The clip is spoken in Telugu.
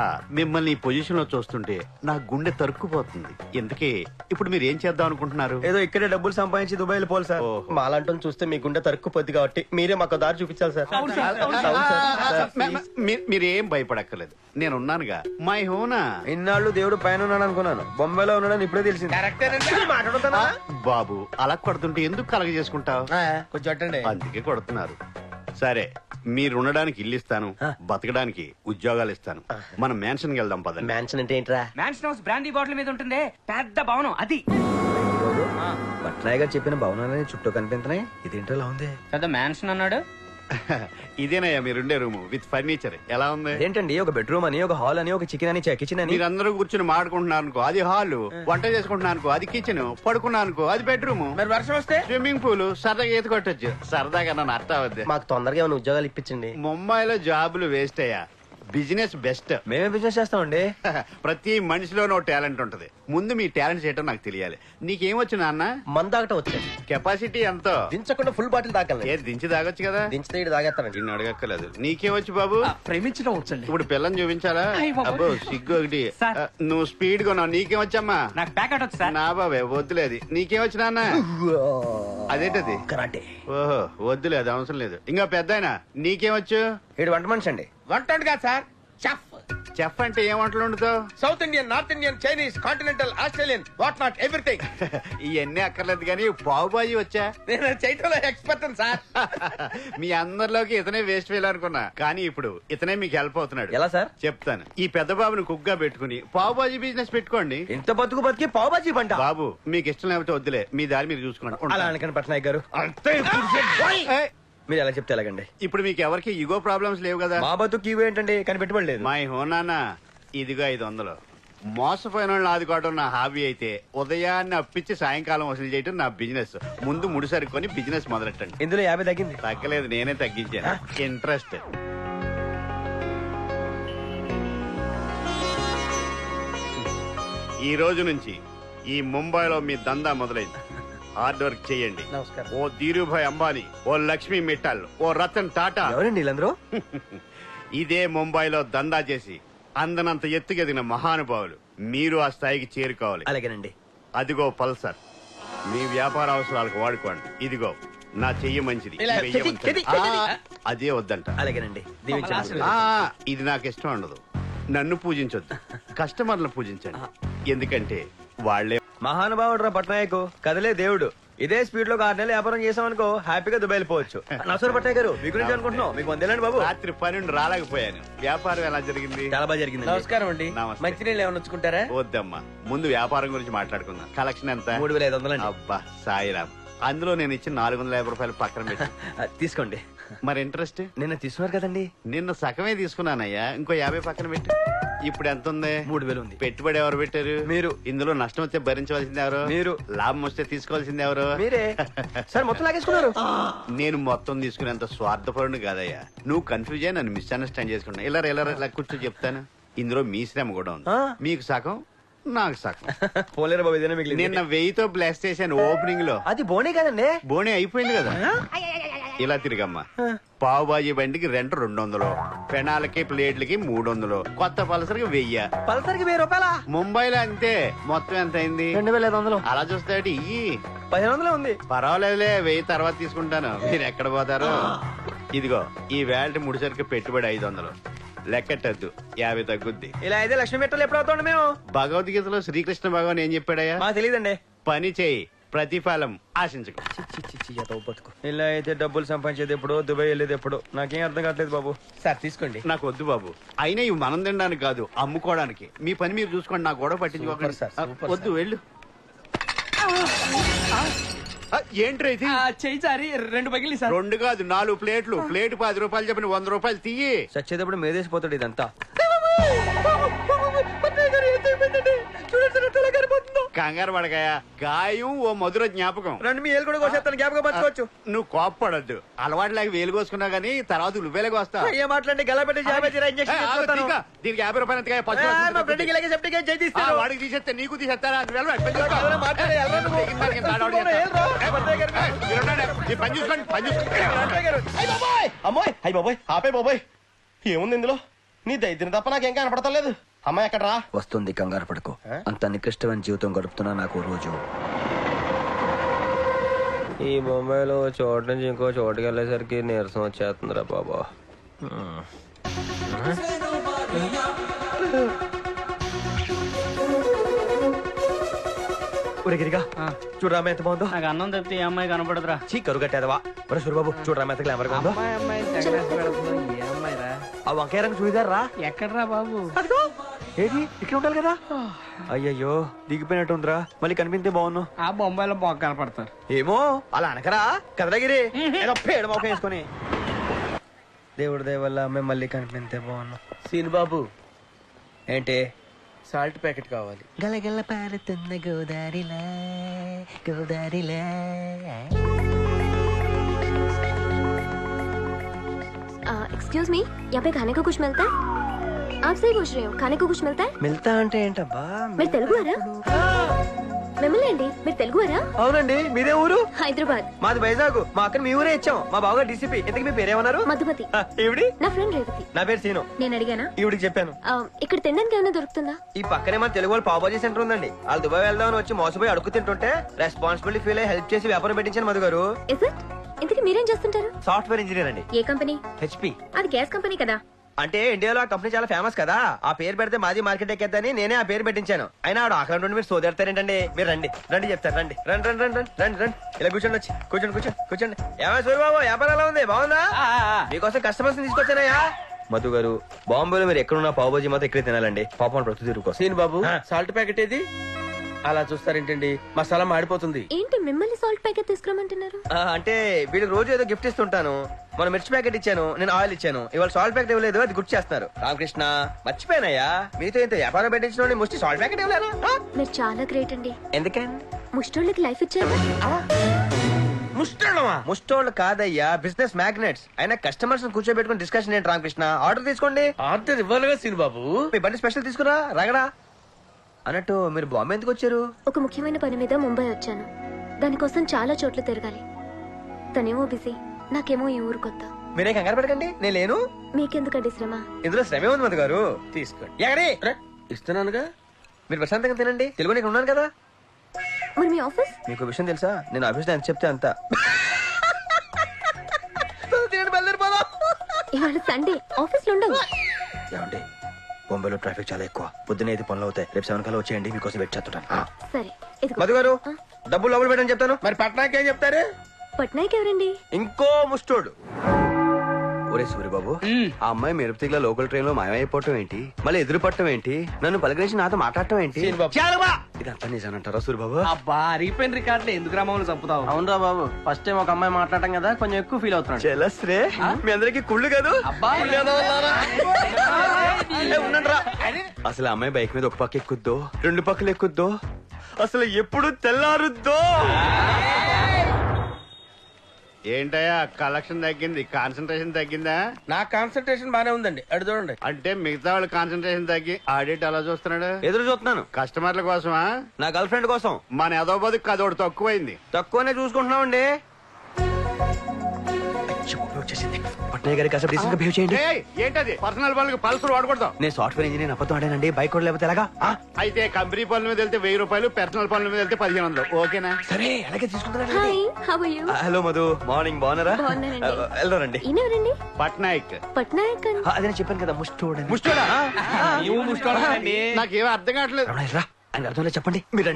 ఆ, మిమ్మల్ని ఈ పొజిషన్లో చూస్తుంటే నా గుండె తరుక్కుపోతుంది. ఎందుకే? ఇప్పుడు మీరు ఏం చేద్దాం అనుకుంటున్నారు? ఏదో ఇక్కడే డబ్బులు సంపాదించి దుబాయ్ వెళ్ళిపోవాలి సార్. ఓహో. మాలాంటి చూస్తే మీ గుండె తరుక్కుపోద్ది కాబట్టి మీరే మాకు దారి చూపించాలి సార్. అవును సార్. సార్, మీరేం భయపడక్కర్లేదు. నేను ఉన్నానుగా మై హోనా? ఇన్నాళ్ళు దేవుడు పైన ఉన్నాడు అనుకున్నాను. బొంబాయిలో ఉన్నాడని ఇప్పుడే తెలిసింది. బాబు అలా కొడుతుంటే ఎందుకు కలగ చేసుకుంటావు కొంచెం అట్టండి. అందుకే కొడుతున్నారు. సరే మీరు ఉండడానికి ఇల్లు ఇస్తాను బతకడానికి ఉద్యోగాలు ఇస్తాను మనం మ్యాన్షన్కి వెళ్దాం పదండి. మ్యాన్షన్ అంటే ఏంట్రా? మ్యాన్షన్ హౌస్ బ్రాండీ బాటిల్ మీద ఉంటుంది పెద్ద భవనం అది. పట్నాయ్ గారు చెప్పిన భవనాలని చుట్టూ కనిపించినాయి. ఇదేంటో ఉంది? పెద్ద మ్యాన్షన్ అన్నాడు. ఇదేనయ్యా మీరుండే రూమ్ విత్ ఫర్నిచర్. ఎలా ఉంది? ఏంటండి ఒక బెడ్రూమ్ అని ఒక హాల్ అని ఒక చికెన్ అని కిచెన్ అని? మీరందరూ కూర్చుని మాడుకుంటున్నారు అనుకో అది హాల్ వంట చేసుకుంటున్నాను అనుకో అది కిచెన్ పడుకున్నాను అనుకో అది బెడ్రూమ్ మరి వర్షం వస్తే? స్విమ్మింగ్ పూల్ సరదాగా ఈత కొట్టొచ్చు. సరదాగా నన్ను అర్థం అవుద్ది. మాకు తొందరగా ఏమైనా ఉద్యోగాలు ఇప్పించండి. ముంబైలో జాబులు వేస్ట్ అయ్యా. Business best. మేమే బిజినెస్ చేస్తామండి? ప్రతి మనిషిలోనూ టాలెంట్ ఉంటది. ముందు మీ టాలెంట్ ఏంటో నాకు తెలియాలి. నీకేమొచ్చు నాన్న? మందాకట వచ్చేది కెపాసిటీ ఎంతో. దించకుండా ఫుల్ బాటిల్ తాగలను ఏది దించి తాగొచ్చు కదా? దించితే ఇటు తాగేస్తానండి నిన్ను అడగక్కర్లేదు నీకేమొచ్చు బాబు? ప్రేమించడం వచ్చండి. ఇప్పుడు పిల్లని చూపించాలా? అయ్ బాబోయ్. అబ్బో సిగ్గు ఒకటి. సార్. ఆ, నువ్వు స్పీడ్ కొన్నావు. నీకేమొచ్చమ్మా నాకు ప్యాకెట్ వచ్చు సార్. నా బాబే వద్దులేదు నీకేమొచ్చు నాన్న? అదేంటది? కరాటే. ఓహో వద్దులేదు అవసరం లేదు. ఇంకా పెద్ద నీకేమొచ్చు ఏడు వంట మనిషి అండి. వంట కాదు సార్. చెఫ్ చెఫ్ అంటే ఏం వంటలు వండుతావు? South Indian north Indian Chinese continental Australian what not everything ఇవన్నీ అక్కర్లేదు కానీ పావు బాజీ వచ్చా? నేను చేయటంలో ఎక్స్పర్ట్ సార్. మీ అందరిలోకి ఇతనే వేస్ట్ వేయాలి అనుకున్నా. కానీ ఇప్పుడు ఇతనే మీకు హెల్ప్ అవుతున్నాడు. ఎలా సార్? చెప్తాను. ఈ పెద్ద బాబుని కుక్గా పెట్టుకుని పావు బాజీ బిజినెస్ పెట్టుకోండి. ఇంత బతుకు బతికి పావు బాజీ పంట. బాబు మీకు ఇష్టం లేకపోతే వద్దులే. మీ దారి మీరు చూసుకోండి అలా. అనకండి పట్నాయక్ గారు. ఏయ్, మీరు ఎలా చెప్తే ఎలాగండి? ఇప్పుడు మీకు ఎవరికి ఇగో ప్రాబ్లమ్స్ లేవు కదా? మా బతుకు ఇవి ఏంటండి? కానీ పెట్టుబడి లేదు మై హోనానా ఇదిగో ఐదు వందలు. మోసపోయిన వాళ్ళని ఆదుకోవడం నా హాబీ అయితే ఉదయాన్నే అప్పించి సాయంకాలం వసూలు చేయడం నా బిజినెస్. ముందు ముడి సరుకొని బిజినెస్ మొదలెట్టండి. ఇందులో యాభై తగ్గింది. తగ్గలేదు నేనే తగ్గించాను. ఇంట్రెస్ట్. ఈ రోజు నుంచి ఈ ముంబైలో మీ దందా మొదలైంది. హార్డ్ వర్క్ చేయండి. నమస్కారం. ఓ ధీరుభాయ్ అంబానీ ఓ లక్ష్మీ మిట్టల్ ఓ రతన్ టాటా. ఎవరండి వీళ్ళందరూ? ఇదే ముంబైలో దందా చేసి అందనంత ఎత్తుకెదిగిన మహానుభావులు. మీరు ఆ స్థాయికి చేరుకోవాలి. అలాగేనండి. అదిగో పల్సర్. మీ వ్యాపార అవసరాలకు వాడుకోండి. ఇదిగో నా చెయ్యి మంచిది. ఇలా వెయ్యి చెయ్యి, మంచిది. చెయ్యి, ఆ, అదే వద్దంట. అలాగేనండి. దీవించండి. ఆ, ఇది నాకు ఇష్టం ఉండదు. నన్ను పూజించొద్దు. కస్టమర్లను పూజించండి. ఎందుకంటే వాళ్ళే మహానుభావుడు రా పట్నాయక్ కదలే దేవుడు. ఇదే స్పీడ్లో ఒక ఆరు నెలలు వ్యాపారం చేసామనుకో హ్యాపీగా దుబాయ్ వెళ్ళిపోవచ్చు నమస్కారం పట్నాయక్ గారు మీ గురించి అనుకుంటున్నాం. మీకు వందేలండి బాబు. రాత్రి పన్నెండు రాలేకపోయాను. వ్యాపారం ఎలా జరిగింది? చాలా బాగా జరిగింది నమస్కారం అండి. నమస్తే. మంచినీళ్ళు ఏమైనా వచ్చుకుంటారా వద్దమ్మా. ముందు వ్యాపారం గురించి మాట్లాడుకుందాం. కలెక్షన్ ఎంత? మూడు వేల ఐదు వందలండి అబ్బా సాయిరామ్. అందులో నేను ఇచ్చిన నాలుగు వందల యాభై రూపాయలు పక్కన పెట్టి. ఆ, తీసుకోండి. మరి ఇంట్రెస్ట్? నిన్న తీసుకున్నారు కదండి. నిన్న సగమే తీసుకున్నానయ్యా. ఇంకో యాభై పక్కన పెట్టి. ఇప్పుడు ఎంత ఉంది? మూడు వేలు ఉంది. పెట్టుబడి ఎవరు పెట్టారు? మీరు. ఇందులో నష్టం వస్తే భరించవలసింది ఎవరు? మీరు. లాభం వస్తే తీసుకోవాల్సింది ఎవరు? మీరే. సార్ మొత్తం లాగేసుకున్నారు. నేను మొత్తం తీసుకునేంత స్వార్థపరుడు కాదయ్యా. నువ్వు కన్ఫ్యూజ్ అయ్యి నన్ను మిస్అండర్స్టాండ్ చేసుకున్నా ఇలా ఇలా ఇలా కూర్చో చెప్తాను. ఇందులో మీ శ్రమ కూడా ఉంది. మీకు సగం నాకు సగం. పోలేరు బాబు ఇదేనా మిగిలింది? నిన్న వెయ్యితో బ్లాస్ట్ చేశాను ఓపెనింగ్లో. అది బోనే కదండి. బోనే అయిపోయింది కదా. ఇలా తిరిగమ్మా. పావు బాజీ బండికి రెంట్ రెండు వందలు పెనాలకి ప్లేట్లకి మూడు వందలు కొత్త పలసరికి వెయ్యి. పల్సర్కి వెయ్యి రూపాయల? ముంబైలో అంతే. మొత్తం ఎంత అయింది? రెండు వేల ఐదు వందలు. అలా చూస్తాడు ఇయ్యి పదిహేను వందలే ఉంది. పర్వాలేదులే వెయ్యి తర్వాత తీసుకుంటాను. మీరు ఎక్కడ పోతారు? ఇదిగో ఈ వేల్ట్ ముడిసరికి పెట్టుబడి ఐదు వందలు లెక్కట్టద్దు యాభై తగ్గుద్ది. ఇలా అయితే లక్ష్మీ మెట్టలు ఎప్పుడు అవుతాండి మేము? భగవద్గీతలో శ్రీకృష్ణ భగవాన్ ఏం చెప్పాడయ్యా? తెలియదండి. పని చేయి. ప్రతిఫలం ఆశించకు. బతుకు. ఇలా అయితే డబ్బులు సంపాదించేది ఎప్పుడు దుబాయ్ వెళ్ళేది ఎప్పుడు. నాకేం అర్థం కావట్లేదు బాబు. సార్ తీసుకోండి. నాకు వద్దు బాబు. అయినా ఇవి మనం తినడానికి కాదు అమ్ముకోవడానికి. మీ పని మీరు చూసుకోండి నాకు గొడవ పట్టించుకోకండి. సార్, సూపర్ వద్దు వెళ్ళు. ఆ, ఏంట్రా ఇది? చెయ్యి సారి రెండు పగిలి సార్. రెండు కాదు నాలుగు ప్లేట్లు. ప్లేట్ పది రూపాయలు చెప్పిన వంద రూపాయలు తీయి. చచ్చేటప్పుడు మేదేసిపోతాడు ఇదంతా. కంగారు పడకాయ గాయం ఓ మధుర జ్ఞాపకం. రెండు మీ ఏళ్ళు కూడా కోసేస్తాను. గా పంచుకోవచ్చు. నువ్వు కోప్పడద్దు. అలవాటు లేక వేలు కోసుకున్నా గానీ తర్వాత నువ్వేలకు వస్తా ఏ మాట్లాడండి? గల పెట్టి జాబ్ ఏ, ఆగు, తీక. దీనికి యాభై రూపాయలు వాడికి తీసేస్తే నీకు తీసేస్తారా? మాట్లాడే, పని చూసుకోండి పని చూసుకోండి. అమ్మాయి అయ్యి బాబోయ్ ఆపే బాబోయ్. ఏముంది ఇందులో? నీ దైద్యం తప్ప నాకేం కనపడతలేదు. అమ్మాయి ఎక్కడ రా వస్తుంది కంగారు పడుకో. అంత నికృష్టమైన జీవితం గడుపుతున్నా నాకు రోజు. ఈ బొంబాయిలో చోటు నుంచి ఇంకో చోటుకి వెళ్ళేసరికి నీరసం వచ్చేస్తుందిరా బాబా. గిరిగా చూడరా ఎంత బాగుందో? నాకు అన్నం తప్పితే ఈ అమ్మాయి కనపడదురా. చీ కరువు కట్టేదవా? ఒరే సూరిబాబు చూడరా ఎంత గ్లామర్గా ఉందో? ఆ వంకాయ రంగు చూడదారు రా ఎక్కడ్రా బాబు? అదిగో! ఏది ఇక్కడ ఉండాలి కదా అయ్యయ్యో దిగిపోయినట్టుందిరా మళ్ళీ కనిపిస్తే బాగున్నావు ఆ బొంబాయిలో బాగా కనపడతారు ఏమో అలా అనకరా కదలగిరి ఏదో పేడు మొక్క వేసుకొని దేవుడి దయ వల్ల అమ్మాయి మళ్ళీ కనిపిస్తే బాగున్నావు సీన్ బాబు ఏంటి సాల్ట్ ప్యాకెట్ కావాలి గలగల పారుతున్న గోదారిలా గోదారిలా एक्सक्यूज मी यहाँ पे खाने को कुछ मिलता है आप सही पूछ रहे हो खाने को कुछ मिलता है మిల్తా అంటే ఏంటబ్బా మీరు తెలుగువారా మిమ్మల్ని అండి మీరు తెలుగువారా అవునండి మీదే ఊరు హైదరాబాద్ మాది వైజాగ్ మా అక్కని మీ ఊరే ఇచ్చాం మా బావగా డీసీపీ ఇంతకు మీ పేరేమన్నారు మధుమతి ఆ, ఈవిడి నా ఫ్రెండ్ రేవతి నా పేరు సీను నేను అడిగానా ఈవిడికి చెప్పాను ఆ, ఇక్కడ తినడానికి ఏమైనా దొరుకుతుందా ఈ పక్కనే మన తెలుగు వాళ్ళు పావుబాజీ సెంటర్ ఉందండి వాళ్ళు దుబాయ్ వెళ్దామని వచ్చి మోసపోయి అడుగు తింటుంటే రెస్పాన్సిబిలిటీ ఫీల్ అయ్యి హెల్ప్ చేసి వ్యాపారం పెట్టించాను మధు గారు ఇస్ ఇట్ ఇంతకీ మీరేం చేస్తుంటారు సాఫ్ట్వేర్ ఇంజనీర్ అండి ఏ కంపెనీ హెచ్పి అది గ్యాస్ కంపెనీ కదా అంటే ఇండియాలో ఆ కంపెనీ చాలా ఫేమస్ కదా. ఆ పేరు పెడితే మాది మార్కెట్ ఎక్కేద్దని నేనే ఆ పేరు పెట్టించాను. అయినా ఆడు ఆకలి నుండి మీరు సోదెడతారేంటండి? మీరు రండి. రండి చెప్తారు రండి. రండి రండి రండి రండి రండి రండి. ఇలా కూర్చోండి వచ్చి కూర్చోండి కూర్చోండి కూర్చోండి. ఏమైనా సూర్యబాబు వ్యాపారం ఎలా ఉంది బాగుందా? మీకోసం కస్టమర్స్ తీసుకొచ్చానయ్యా. మధు గారు బాంబేలో మీరు ఎక్కడున్నా పావుబాజీ మాత్రం ఇక్కడే తినాలండి. పాపం ప్రతి తిరుగుకోసం సీన్ బాబు. సాల్ట్ ప్యాకెట్ ఏది? అలా చూస్తారేంటండి? మసాలా మాడిపోతుంది. ఏంటి మిమ్మల్ని సాల్ట్ ప్యాకెట్ తీసుకురమ్మంటున్నారు? ఆ, అంటే వీళ్ళకి రోజు ఏదో గిఫ్ట్ ఇస్తుంటాను. మన మిర్చి ప్యాకెట్ ఇచ్చాను నేను ఆయిల్ ఇచ్చాను. ఇవాళ సాల్ట్ ప్యాకెట్ ఇవ్వలేదు అది గుర్తు చేస్తున్నారు. రామకృష్ణ మర్చిపోయానయ్యా మీతో ఇంత వ్యాపారం పెట్టించిన ముష్టి సాల్ట్ ప్యాకెట్ ఇవ్వలేను? ఆ? మీరు చాలా గ్రేట్ అండి. ఎందుకండి ముష్టోళ్ళకి లైఫ్ ఇచ్చారు? ముష్టమా ముష్టోళ్ళు కాదయ్యా బిజినెస్ మ్యాగ్నెట్స్ అయినా కస్టమర్స్ కూర్చోబెట్టుకుని డిస్కషన్ ఏంటి రామకృష్ణ? ఆర్డర్ తీసుకోండి. ఆర్డర్ ఇవ్వాలిగా సీన్ బాబు మీ బండి స్పెషల్ తీసుకురా రగడా అన్నట్టు మీరు బాంబే ఎందుకు వచ్చారు? ఒక ముఖ్యమైన పని మీద ముంబై వచ్చాను. దానికోసం చాలా చోట్ల తిరగాలి. తనేమో బిజీ నాకేమో ఈ ఊరు కొత్త. మీరే కంగారు పడకండి నేను లేను. మీకెందుకండి శ్రమ? ఇందులో శ్రమే ఉంది మధు గారు. తీసుకోండి. ఇస్తున్నానుగా? మీరు ప్రశాంతంగా తినండి తెలుగు నేను ఉన్నాను కదా. మరి మీ ఆఫీస్? మీకు విషయం తెలుసా? నేను ఆఫీస్ ఎంత చెప్తే అంత. ఇవాళ సండే ఆఫీస్లో ఉండవు. ఏమండి? బొంబాయిలో ట్రాఫిక్ చాలా ఎక్కువ. పొద్దున ఐదు పనులు అవుతాయి. రేపు సెవెన్ కల్లా వచ్చేయండి మీకోసం వెయిట్ చేస్తుంటాను. ఆ. సరే ఇదిగో. మధు గారు డబ్బులు లోపల పెట్టని చెప్తాను. మరి పట్నాకి ఏం చెప్తారు? పట్నాయక్ ఎవరండి? ఇంకో ముస్టోడు ఒరే సూర్యబాబు ఆ అమ్మాయి మెరుపుతిగా లోకల్ ట్రైన్లో మాయమైపోవటం ఏంటి? మళ్ళీ ఎదురు పట్టడం ఏంటి? నన్ను పలకరించి నాతో మాట్లాడటం ఏంటి. చాలుబా ఇదంతా నిజానంటారా సూర్యబాబు? అబ్బా అరిగిపోయిన రికార్డులు ఎందుకు రామవులు చంపుతావు? అవునరా బాబు. ఫస్ట్ టైం ఒక అమ్మాయి మాట్లాడటం కదా కొంచెం ఎక్కువ ఫీల్ అవుతున్నాడు. చెలస్రే మీ అందరికి కుళ్ళు కాదు? అబ్బా ఏ, ఉండండిరా. అసలు ఆ అమ్మాయి బైక్ మీద ఒక పక్క ఎక్కుద్దో రెండు పక్కలు ఎక్కుద్దో? అసలు ఎప్పుడు తెల్లారుద్దో? ఏంటయ్యా కలెక్షన్ తగ్గింది కాన్సన్ట్రేషన్ తగ్గిందా? నా కాన్సన్ట్రేషన్ బానే ఉందండి. అడు చూడండి. అంటే మిగతా వాళ్ళు కాన్సన్ట్రేషన్ తగ్గి ఆడిట్ అలా చూస్తున్నాడు? ఎదురు చూస్తున్నాను. కస్టమర్ల కోసమా? నా గర్ల్ ఫ్రెండ్ కోసం. మన ఎదో బతుకు అదొకటి తక్కువైంది. తక్కువనే చూసుకుంటున్నామండి. వచ్చేసింది పట్నయ్య గారికి కాసేపు డీసెంట్గా బిహేవ్ చేయండి. ఏయ్, ఏంటది? పర్సనల్ పనులకు పల్సర్ వాడకూడదు. నేను సాఫ్ట్వేర్ ఇంజనీర్ అబద్ధం ఆడానండి బైక్ కూడా లేకపోతే ఎలాగా? ఆ? అయితే కంపెనీ పనుల మీద వెళ్తే వెయ్యి రూపాయలు పర్సనల్ పనుల మీద వెళ్తే పదిహేను వందలు. ఓకేనా? సరే అలాగే తీసుకుంటారా? Hi how are you hello Madhu morning బాగున్నారా. వెళ్దారండి పట్నాయక్. పట్నాయక్ అదే చెప్పాను కదా ముష్టోడా నాకేమీ అర్థం కావట్లేదు. ఆయన అర్థంలో చెప్పండి. మీరు